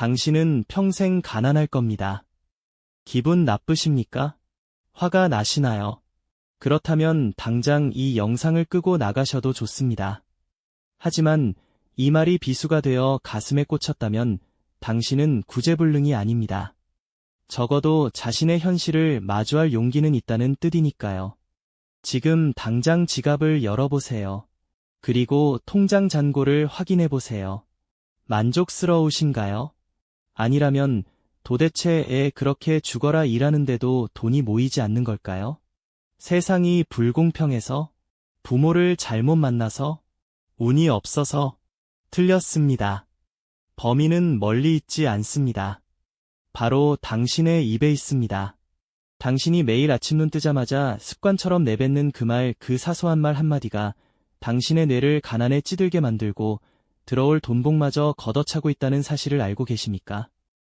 당신은 평생 가난할 겁니다. 기분 나쁘십니까? 화가 나시나요? 그렇다면 당장 이 영상을 끄고 나가셔도 좋습니다. 하지만 이 말이 비수가 되어 가슴에 꽂혔다면 당신은 구제불능이 아닙니다. 적어도 자신의 현실을 마주할 용기는 있다는 뜻이니까요. 지금 당장 지갑을 열어보세요. 그리고 통장 잔고를 확인해 보세요. 만족스러우신가요? 아니라면 도대체 애 그렇게 죽어라 일하는데도 돈이 모이지 않는 걸까요? 세상이 불공평해서 부모를 잘못 만나서 운이 없어서 틀렸습니다. 범인은 멀리 있지 않습니다. 바로 당신의 입에 있습니다. 당신이 매일 아침 눈 뜨자마자 습관처럼 내뱉는 그 말, 그 사소한 말 한마디가 당신의 뇌를 가난에 찌들게 만들고 들어올 돈복마저 걷어차고 있다는 사실을 알고 계십니까?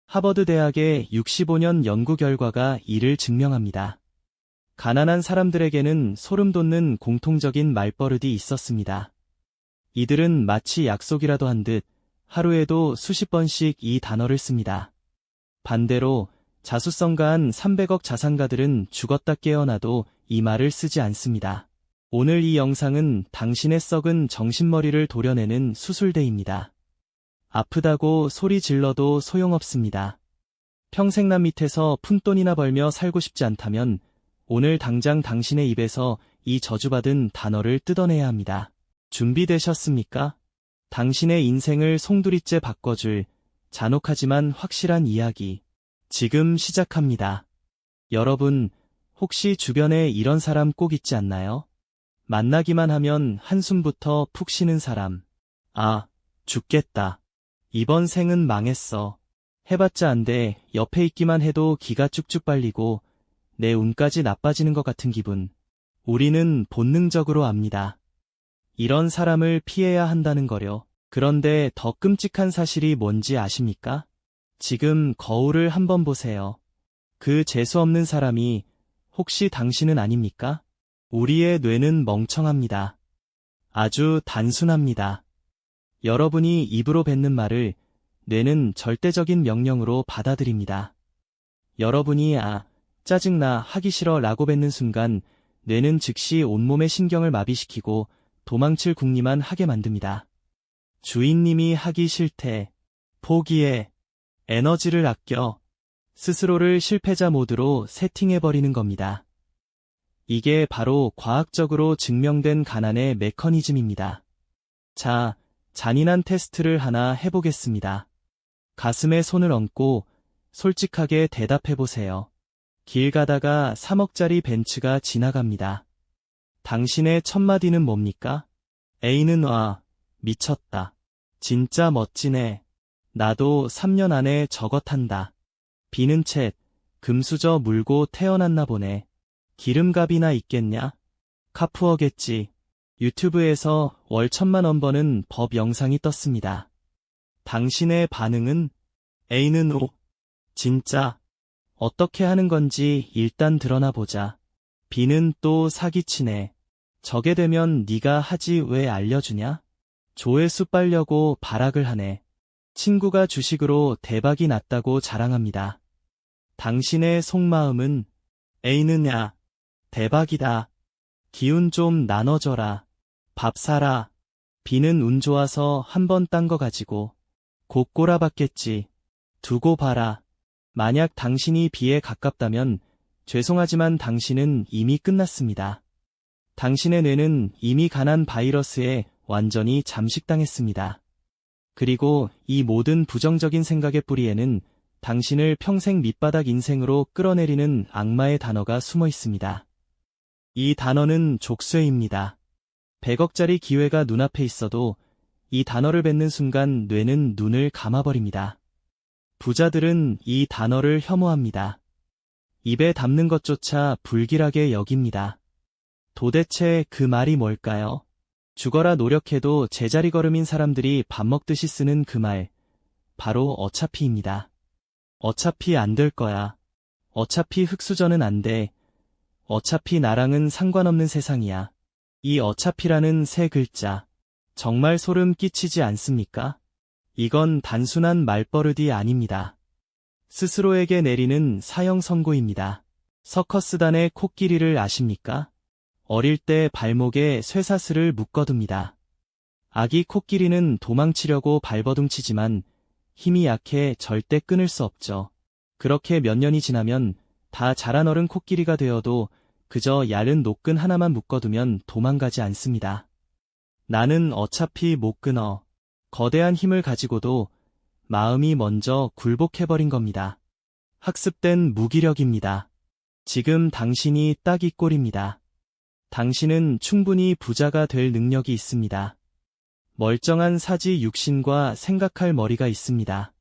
하버드 대학의 65년 연구 결과가 이를 증명합니다. 가난한 사람들에게는 소름 돋는 공통적인 말버릇이 있었습니다. 이들은 마치 약속이라도 한 듯 하루에도 수십 번씩 이 단어를 씁니다. 반대로 자수성가한 300억 자산가들은 죽었다 깨어나도 이 말을 쓰지 않습니다. 오늘 이 영상은 당신의 썩은 정신머리를 도려내는 수술대입니다. 아프다고 소리 질러도 소용없습니다. 평생 남 밑에서 푼돈이나 벌며 살고 싶지 않다면 오늘 당장 당신의 입에서 이 저주받은 단어를 뜯어내야 합니다. 준비되셨습니까? 당신의 인생을 송두리째 바꿔줄 잔혹하지만 확실한 이야기. 지금 시작합니다. 여러분, 혹시 주변에 이런 사람 꼭 있지 않나요? 만나기만 하면 한숨부터 푹 쉬는 사람. 아, 죽겠다. 이번 생은 망했어. 해봤자 안 돼. 옆에 있기만 해도 기가 쭉쭉 빨리고 내 운까지 나빠지는 것 같은 기분. 우리는 본능적으로 압니다. 이런 사람을 피해야 한다는 거려. 그런데 더 끔찍한 사실이 뭔지 아십니까? 지금 거울을 한번 보세요. 그 재수없는 사람이 혹시 당신은 아닙니까? 우리의 뇌는 멍청합니다. 아주 단순합니다. 여러분이 입으로 뱉는 말을 뇌는 절대적인 명령으로 받아들입니다. 여러분이 아, 짜증나, 하기 싫어 라고 뱉는 순간 뇌는 즉시 온몸의 신경을 마비시키고 도망칠 궁리만 하게 만듭니다. 주인님이 하기 싫대. 포기해. 에너지를 아껴. 스스로를 실패자 모드로 세팅해버리는 겁니다. 이게 바로 과학적으로 증명된 가난의 메커니즘입니다. 자, 잔인한 테스트를 하나 해보겠습니다. 가슴에 손을 얹고 솔직하게 대답해보세요. 길 가다가 3억짜리 벤츠가 지나갑니다. 당신의 첫마디는 뭡니까? A는 와, 미쳤다. 진짜 멋지네. 나도 3년 안에 저것 한다. B는 챗, 금수저 물고 태어났나 보네. 기름값이나 있겠냐? 카푸어겠지. 유튜브에서 월 천만 원 버는 법 영상이 떴습니다. 당신의 반응은 A는 오. 진짜. 어떻게 하는 건지 일단 드러나 보자. B는 또 사기치네. 저게 되면 네가 하지 왜 알려주냐? 조회수 빨려고 발악을 하네. 친구가 주식으로 대박이 났다고 자랑합니다. 당신의 속마음은 A는 야, 대박이다. 기운 좀 나눠줘라. 밥 사라. B는 운 좋아서 한 번 딴 거 가지고 곧 꼬라박겠지. 두고 봐라. 만약 당신이 B에 가깝다면 죄송하지만 당신은 이미 끝났습니다. 당신의 뇌는 이미 가난 바이러스에 완전히 잠식당했습니다. 그리고 이 모든 부정적인 생각의 뿌리에는 당신을 평생 밑바닥 인생으로 끌어내리는 악마의 단어가 숨어 있습니다. 이 단어는 족쇄입니다. 100억짜리 기회가 눈앞에 있어도 이 단어를 뱉는 순간 뇌는 눈을 감아버립니다. 부자들은 이 단어를 혐오합니다. 입에 담는 것조차 불길하게 여깁니다. 도대체 그 말이 뭘까요? 죽어라 노력해도 제자리 걸음인 사람들이 밥 먹듯이 쓰는 그 말. 바로 어차피입니다. 어차피 안 될 거야. 어차피 흑수저는 안 돼. 어차피 나랑은 상관없는 세상이야. 이 어차피라는 세 글자. 정말 소름 끼치지 않습니까? 이건 단순한 말버릇이 아닙니다. 스스로에게 내리는 사형 선고입니다. 서커스단의 코끼리를 아십니까? 어릴 때 발목에 쇠사슬을 묶어둡니다. 아기 코끼리는 도망치려고 발버둥치지만 힘이 약해 절대 끊을 수 없죠. 그렇게 몇 년이 지나면 다 자란 어른 코끼리가 되어도 그저 얇은 노끈 하나만 묶어두면 도망가지 않습니다. 나는 어차피 못 끊어. 거대한 힘을 가지고도 마음이 먼저 굴복해버린 겁니다. 학습된 무기력입니다. 지금 당신이 딱 이 꼴입니다. 당신은 충분히 부자가 될 능력이 있습니다. 멀쩡한 사지 육신과 생각할 머리가 있습니다.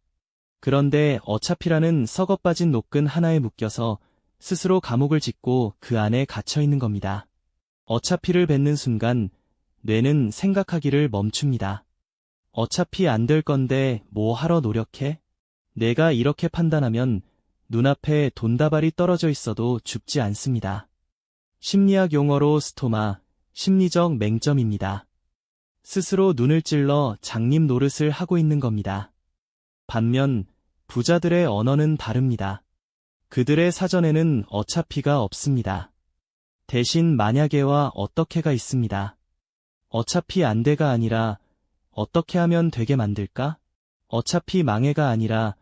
그런데 어차피라는 썩어빠진 노끈 하나에 묶여서 스스로 감옥을 짓고 그 안에 갇혀 있는 겁니다. 어차피를 뱉는 순간 뇌는 생각하기를 멈춥니다. 어차피 안 될 건데 뭐 하러 노력해? 내가 이렇게 판단하면 눈앞에 돈다발이 떨어져 있어도 죽지 않습니다. 심리학 용어로 스토마, 심리적 맹점입니다. 스스로 눈을 찔러 장님 노릇을 하고 있는 겁니다. 반면 부자들의 언어는 다릅니다. 그들의 사전에는 어차피가 없습니다. 대신 만약에와 어떻게가 있습니다. 어차피 안 돼가 아니라 어떻게 하면 되게 만들까? 어차피 망해가 아니라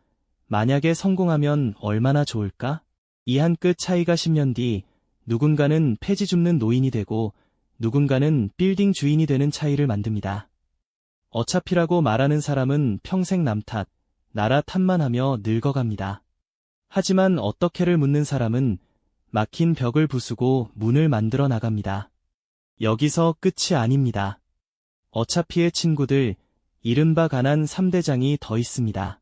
만약에 성공하면 얼마나 좋을까? 이 한 끗 차이가 10년 뒤 누군가는 폐지 줍는 노인이 되고 누군가는 빌딩 주인이 되는 차이를 만듭니다. 어차피라고 말하는 사람은 평생 남 탓, 나라 탓만 하며 늙어갑니다. 하지만 어떻게를 묻는 사람은 막힌 벽을 부수고 문을 만들어 나갑니다. 여기서 끝이 아닙니다. 어차피의 친구들, 이른바 가난 3대장이 더 있습니다.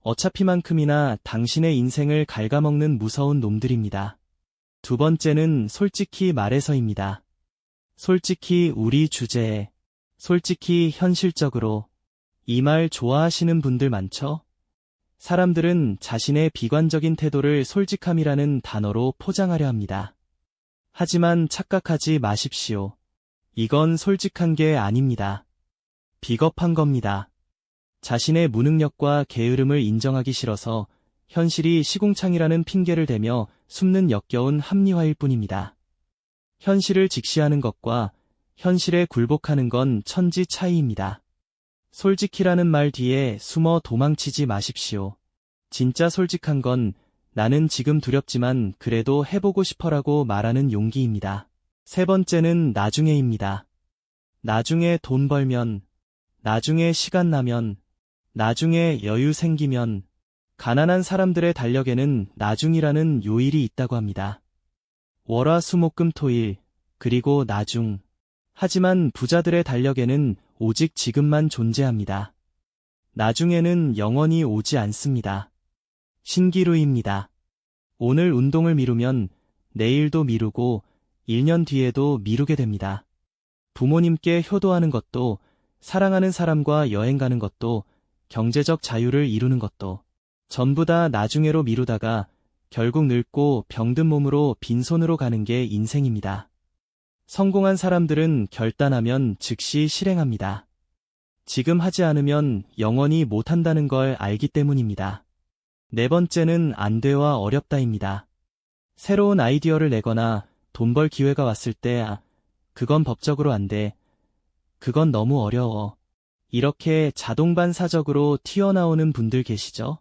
어차피만큼이나 당신의 인생을 갉아먹는 무서운 놈들입니다. 두 번째는 솔직히 말해서입니다. 솔직히 우리 주제에, 솔직히 현실적으로, 이 말 좋아하시는 분들 많죠? 사람들은 자신의 비관적인 태도를 솔직함이라는 단어로 포장하려 합니다. 하지만 착각하지 마십시오. 이건 솔직한 게 아닙니다. 비겁한 겁니다. 자신의 무능력과 게으름을 인정하기 싫어서 현실이 시궁창이라는 핑계를 대며 숨는 역겨운 합리화일 뿐입니다. 현실을 직시하는 것과 현실에 굴복하는 건 천지 차이입니다. 솔직히라는 말 뒤에 숨어 도망치지 마십시오. 진짜 솔직한 건 나는 지금 두렵지만 그래도 해보고 싶어라고 말하는 용기입니다. 세 번째는 나중에입니다. 나중에 돈 벌면, 나중에 시간 나면, 나중에 여유 생기면, 가난한 사람들의 달력에는 나중이라는 요일이 있다고 합니다. 월화수목금토일, 그리고 나중. 하지만 부자들의 달력에는 오직 지금만 존재합니다. 나중에는 영원히 오지 않습니다. 신기루입니다. 오늘 운동을 미루면 내일도 미루고 1년 뒤에도 미루게 됩니다. 부모님께 효도하는 것도 사랑하는 사람과 여행 가는 것도 경제적 자유를 이루는 것도 전부 다 나중에로 미루다가 결국 늙고 병든 몸으로 빈손으로 가는 게 인생입니다. 성공한 사람들은 결단하면 즉시 실행합니다. 지금 하지 않으면 영원히 못한다는 걸 알기 때문입니다. 네 번째는 안 돼와 어렵다입니다. 새로운 아이디어를 내거나 돈 벌 기회가 왔을 때, 아, 그건 법적으로 안 돼. 그건 너무 어려워. 이렇게 자동반사적으로 튀어나오는 분들 계시죠?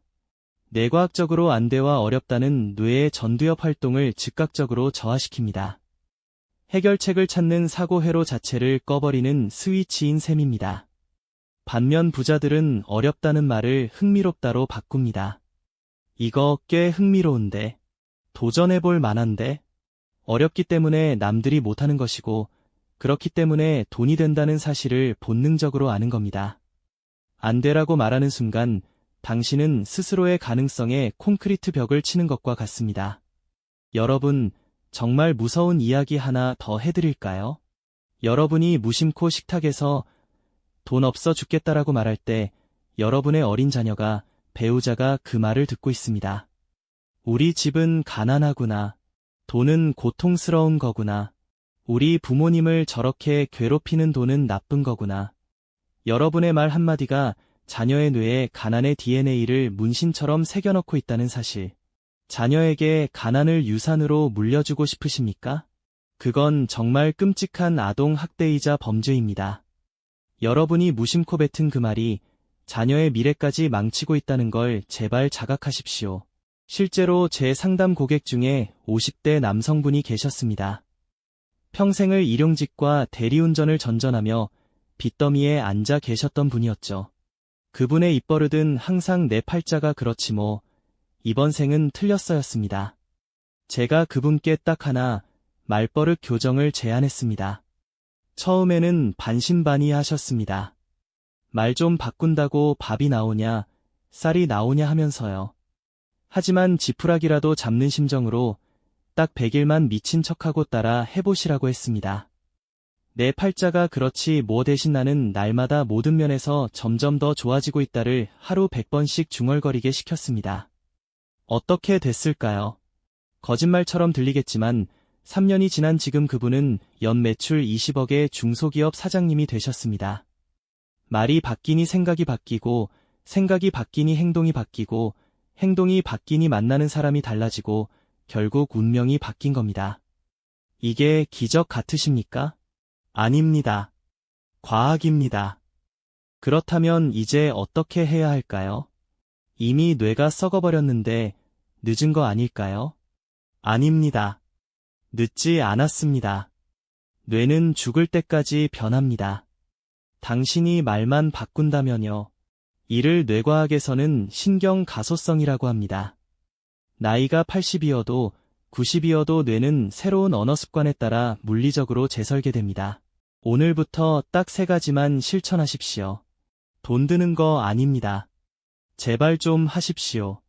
뇌과학적으로 안 돼와 어렵다는 뇌의 전두엽 활동을 즉각적으로 저하시킵니다. 해결책을 찾는 사고회로 자체를 꺼버리는 스위치인 셈입니다. 반면 부자들은 어렵다는 말을 흥미롭다로 바꿉니다. 이거 꽤 흥미로운데, 도전해볼 만한데, 어렵기 때문에 남들이 못하는 것이고, 그렇기 때문에 돈이 된다는 사실을 본능적으로 아는 겁니다. 안 되라고 말하는 순간, 당신은 스스로의 가능성에 콘크리트 벽을 치는 것과 같습니다. 여러분, 정말 무서운 이야기 하나 더 해드릴까요? 여러분이 무심코 식탁에서 돈 없어 죽겠다라고 말할 때 여러분의 어린 자녀가 배우자가 그 말을 듣고 있습니다. 우리 집은 가난하구나. 돈은 고통스러운 거구나. 우리 부모님을 저렇게 괴롭히는 돈은 나쁜 거구나. 여러분의 말 한마디가 자녀의 뇌에 가난의 DNA를 문신처럼 새겨넣고 있다는 사실. 자녀에게 가난을 유산으로 물려주고 싶으십니까? 그건 정말 끔찍한 아동 학대이자 범죄입니다. 여러분이 무심코 뱉은 그 말이 자녀의 미래까지 망치고 있다는 걸 제발 자각하십시오. 실제로 제 상담 고객 중에 50대 남성분이 계셨습니다. 평생을 일용직과 대리운전을 전전하며 빚더미에 앉아 계셨던 분이었죠. 그분의 입버릇은 항상 내 팔자가 그렇지 뭐, 이번 생은 틀렸어였습니다. 제가 그분께 딱 하나 말버릇 교정을 제안했습니다. 처음에는 반신반의 하셨습니다. 말 좀 바꾼다고 밥이 나오냐, 쌀이 나오냐 하면서요. 하지만 지푸라기라도 잡는 심정으로 딱 100일만 미친 척하고 따라 해보시라고 했습니다. 내 팔자가 그렇지 뭐 대신 나는 날마다 모든 면에서 점점 더 좋아지고 있다를 하루 100번씩 중얼거리게 시켰습니다. 어떻게 됐을까요? 거짓말처럼 들리겠지만 3년이 지난 지금 그분은 연 매출 20억의 중소기업 사장님이 되셨습니다. 말이 바뀌니 생각이 바뀌고 생각이 바뀌니 행동이 바뀌고 행동이 바뀌니 만나는 사람이 달라지고 결국 운명이 바뀐 겁니다. 이게 기적 같으십니까? 아닙니다. 과학입니다. 그렇다면 이제 어떻게 해야 할까요? 이미 뇌가 썩어버렸는데 늦은 거 아닐까요? 아닙니다. 늦지 않았습니다. 뇌는 죽을 때까지 변합니다. 당신이 말만 바꾼다면요. 이를 뇌과학에서는 신경 가소성이라고 합니다. 나이가 80이어도 90이어도 뇌는 새로운 언어 습관에 따라 물리적으로 재설계됩니다. 오늘부터 딱 세 가지만 실천하십시오. 돈 드는 거 아닙니다. 제발 좀 하십시오.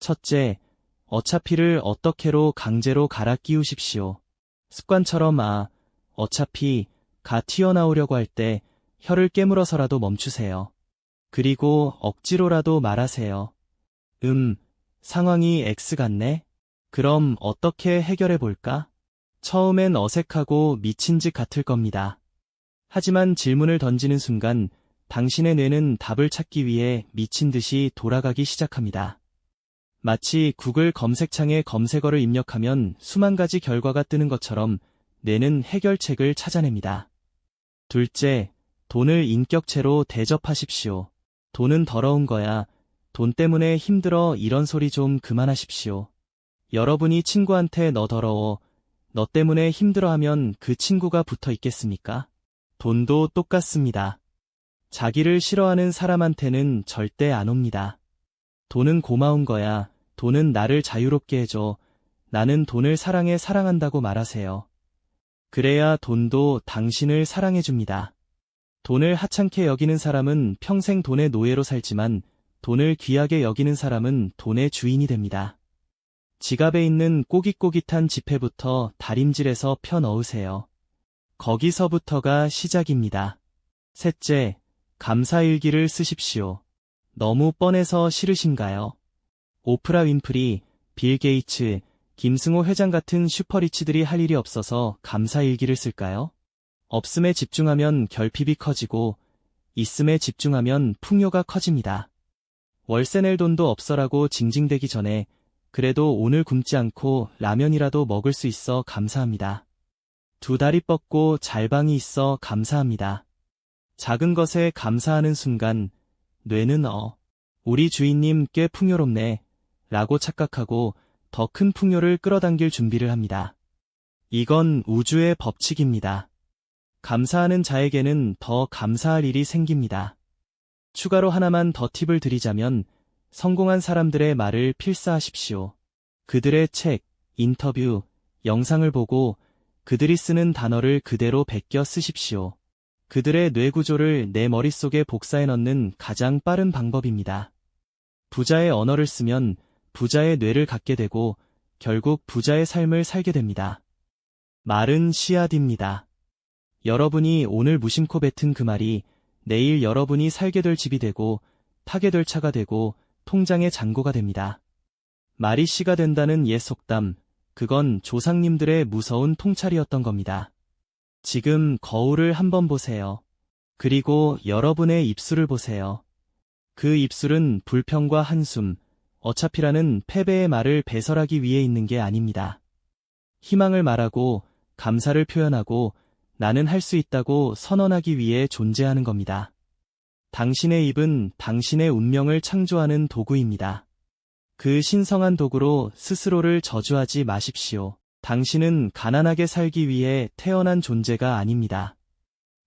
첫째, 어차피를 어떻게로 강제로 갈아 끼우십시오. 습관처럼 아, 어차피 가 튀어나오려고 할 때 혀를 깨물어서라도 멈추세요. 그리고 억지로라도 말하세요. 음, 상황이 X 같네? 그럼 어떻게 해결해 볼까? 처음엔 어색하고 미친 짓 같을 겁니다. 하지만 질문을 던지는 순간 당신의 뇌는 답을 찾기 위해 미친 듯이 돌아가기 시작합니다. 마치 구글 검색창에 검색어를 입력하면 수만 가지 결과가 뜨는 것처럼 뇌는 해결책을 찾아냅니다. 둘째, 돈을 인격체로 대접하십시오. 돈은 더러운 거야. 돈 때문에 힘들어 이런 소리 좀 그만하십시오. 여러분이 친구한테 너 더러워, 너 때문에 힘들어 하면 그 친구가 붙어 있겠습니까? 돈도 똑같습니다. 자기를 싫어하는 사람한테는 절대 안 옵니다. 돈은 고마운 거야. 돈은 나를 자유롭게 해줘. 나는 돈을 사랑해 사랑한다고 말하세요. 그래야 돈도 당신을 사랑해줍니다. 돈을 하찮게 여기는 사람은 평생 돈의 노예로 살지만 돈을 귀하게 여기는 사람은 돈의 주인이 됩니다. 지갑에 있는 꼬깃꼬깃한 지폐부터 다림질해서 펴 넣으세요. 거기서부터가 시작입니다. 셋째, 감사일기를 쓰십시오. 너무 뻔해서 싫으신가요? 오프라 윈프리, 빌 게이츠, 김승호 회장 같은 슈퍼리치들이 할 일이 없어서 감사일기를 쓸까요? 없음에 집중하면 결핍이 커지고 있음에 집중하면 풍요가 커집니다. 월세 낼 돈도 없어라고 징징대기 전에 그래도 오늘 굶지 않고 라면이라도 먹을 수 있어 감사합니다. 두 다리 뻗고 잘방이 있어 감사합니다. 작은 것에 감사하는 순간 뇌는 어, 우리 주인님 꽤 풍요롭네 라고 착각하고 더 큰 풍요를 끌어당길 준비를 합니다. 이건 우주의 법칙입니다. 감사하는 자에게는 더 감사할 일이 생깁니다. 추가로 하나만 더 팁을 드리자면 성공한 사람들의 말을 필사하십시오. 그들의 책, 인터뷰, 영상을 보고 그들이 쓰는 단어를 그대로 베껴 쓰십시오. 그들의 뇌 구조를 내 머릿속에 복사해 넣는 가장 빠른 방법입니다. 부자의 언어를 쓰면 부자의 뇌를 갖게 되고 결국 부자의 삶을 살게 됩니다. 말은 씨앗입니다. 여러분이 오늘 무심코 뱉은 그 말이 내일 여러분이 살게 될 집이 되고 타게 될 차가 되고 통장의 잔고가 됩니다. 말이 씨가 된다는 옛 속담, 그건 조상님들의 무서운 통찰이었던 겁니다. 지금 거울을 한번 보세요. 그리고 여러분의 입술을 보세요. 그 입술은 불평과 한숨, 어차피라는 패배의 말을 배설하기 위해 있는 게 아닙니다. 희망을 말하고, 감사를 표현하고, 나는 할 수 있다고 선언하기 위해 존재하는 겁니다. 당신의 입은 당신의 운명을 창조하는 도구입니다. 그 신성한 도구로 스스로를 저주하지 마십시오. 당신은 가난하게 살기 위해 태어난 존재가 아닙니다.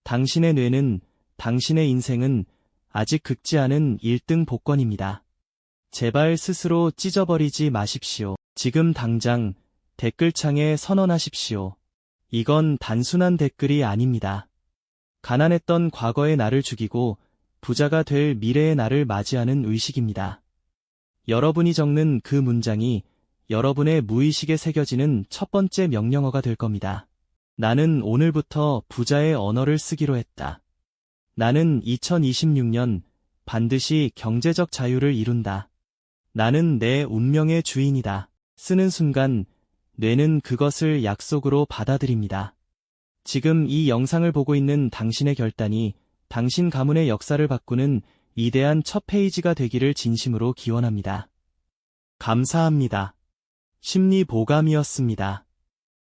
당신의 뇌는, 당신의 인생은 아직 극지 않은 1등 복권입니다. 제발 스스로 찢어버리지 마십시오. 지금 당장 댓글창에 선언하십시오. 이건 단순한 댓글이 아닙니다. 가난했던 과거의 나를 죽이고 부자가 될 미래의 나를 맞이하는 의식입니다. 여러분이 적는 그 문장이 여러분의 무의식에 새겨지는 첫 번째 명령어가 될 겁니다. 나는 오늘부터 부자의 언어를 쓰기로 했다. 나는 2026년 반드시 경제적 자유를 이룬다. 나는 내 운명의 주인이다. 쓰는 순간 뇌는 그것을 약속으로 받아들입니다. 지금 이 영상을 보고 있는 당신의 결단이 당신 가문의 역사를 바꾸는 위대한 첫 페이지가 되기를 진심으로 기원합니다. 감사합니다. 심리 보감이었습니다.